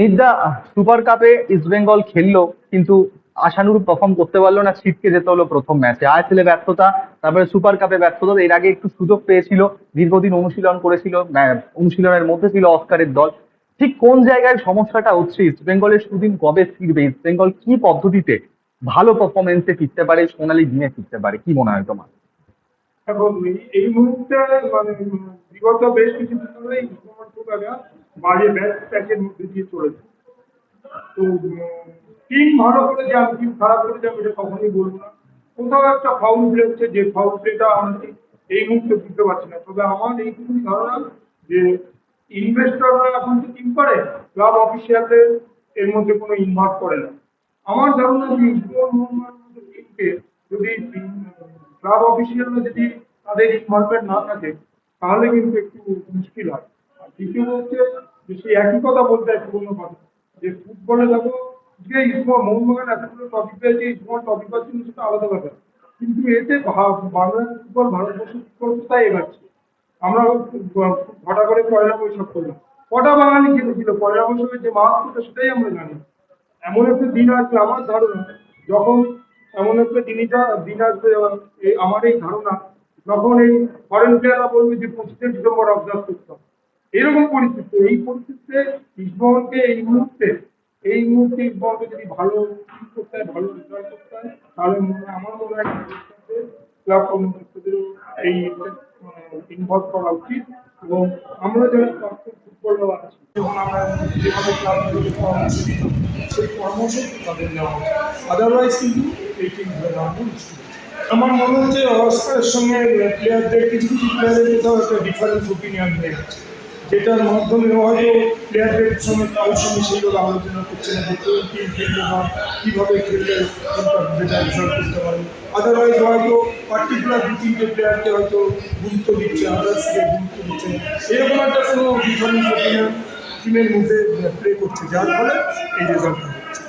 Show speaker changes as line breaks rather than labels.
Mirza super কাপে East Bengal খেললো, কিন্তু আশানুরূপ পারফর্ম করতে পারল না, ছিটকে যেতে হলো প্রথম ম্যাচে আইএসএল ব্যর্থতা, তারপরে সুপার কাপে ব্যর্থতা, এর আগে একটু সুযোগ পেয়েছিল, দীর্ঘদিন অনুশীলন করেছিল অনুশীলনের মধ্যে ছিল অস্কারের দল। ঠিক কোন জায়গায় সমস্যাটা হচ্ছে? ইস্ট বেঙ্গলের সুদিন কবে ফিরবে? ইস্ট বেঙ্গল কি পদ্ধতিতে ভালো পারফরমেন্সে ফিরতে পারে, সোনালী দিনে ফিরতে পারে? কি মনে হয় তোমার?
এই মুহূর্তে মানে বিগত বেশ কিছু বাজে ব্যাচ প্যাচের মধ্যে দিয়ে চলেছে। তো টিম ভালো করে যে আমি টিম খারাপ করে যাবে এটা কখনোই বলব না। কোথাও একটা ফাউল প্লে হচ্ছে, যে ফাউল প্লেটা আমি এই মুহূর্তে বুঝতে পারছি না। তবে আমার এইটুকুনি ধারণা যে ইনভেস্টররা এখন তো টিম করে ক্লাব অফিসিয়ালদের এর মধ্যে কোনো ইনভলভ করে না। আমার ধারণা যে মোহাম্মদ টিমকে যদি ক্লাব অফিসিয়ালরা যদি তাদের ইনভলভমেন্ট না থাকে, তাহলে কিন্তু একটু মুশকিল হয়। দ্বিতীয় হচ্ছে যে একই কথা বলতে হয় কথা। যে ফুটবলে দেখো যে ইসমা মোহনবাগান এতগুলো টপিক পেয়েছে টপিক পাচ্ছে সেটা আলাদা কথা কিন্তু এতে ফুটবল ভারতবর্ষ ফুটবল কোথায় এগাচ্ছে? আমরা ঘটা করে পয়লা বৈশাখ করলাম। কটা বাঙালি খেলেছিল পয়লা বৈশাখের যে মাহাত্মটা সেটাই আমরা জানি। এমন একটা দিন আসবে, আমার ধারণা, যখন এমন একটা দিনটা দিন আসবে আমার এই ধারণা যখন এই ফরেন প্লেয়াররা বলবে যে পঁচিশে ডিসেম্বর অবজার্ভ করতে হবে এরকম পরিস্থিতি, এই পরিস্থিতিতে ইসবহলকে এই মুহূর্তে এই মুহূর্তে ইসবহলকে যদি ভালো করতে হয়, ভালো রেজাল্ট করতে হয়, তাহলে মনে আমার মনে হয় ক্লাব কর্মকর্তাদের এই ইনভলভ করা উচিত এবং আমরা যারা আছি এবং আমরা যেভাবে দিতাম সেই পরামর্শ তাদের নেওয়া আদারওয়াইজ কিন্তু এই টিম
আমার মনে হচ্ছে অস্কারের সঙ্গে প্লেয়ারদের কিছু কিছু প্লেয়ারের কোথাও একটা ডিফারেন্স ওপিনিয়ন হয়ে গেছে। যেটার মাধ্যমে হয়তো প্লেয়ারদের সঙ্গে কারোর সঙ্গে সেইভাবে আলোচনা করছে না কোন টিম খেলবে না কীভাবে বেটার রেজাল্ট করতে পারে। আদারওয়াইজ হয়তো পার্টিকুলার দু তিনটে প্লেয়ারকে হয়তো গুরুত্ব দিচ্ছে আদার্সকে গুরুত্ব দিচ্ছে এরকম একটা কোনো ডিফারেন্স টিমের মধ্যে প্লে করছে, যার ফলে এই রেজাল্টটা হচ্ছে।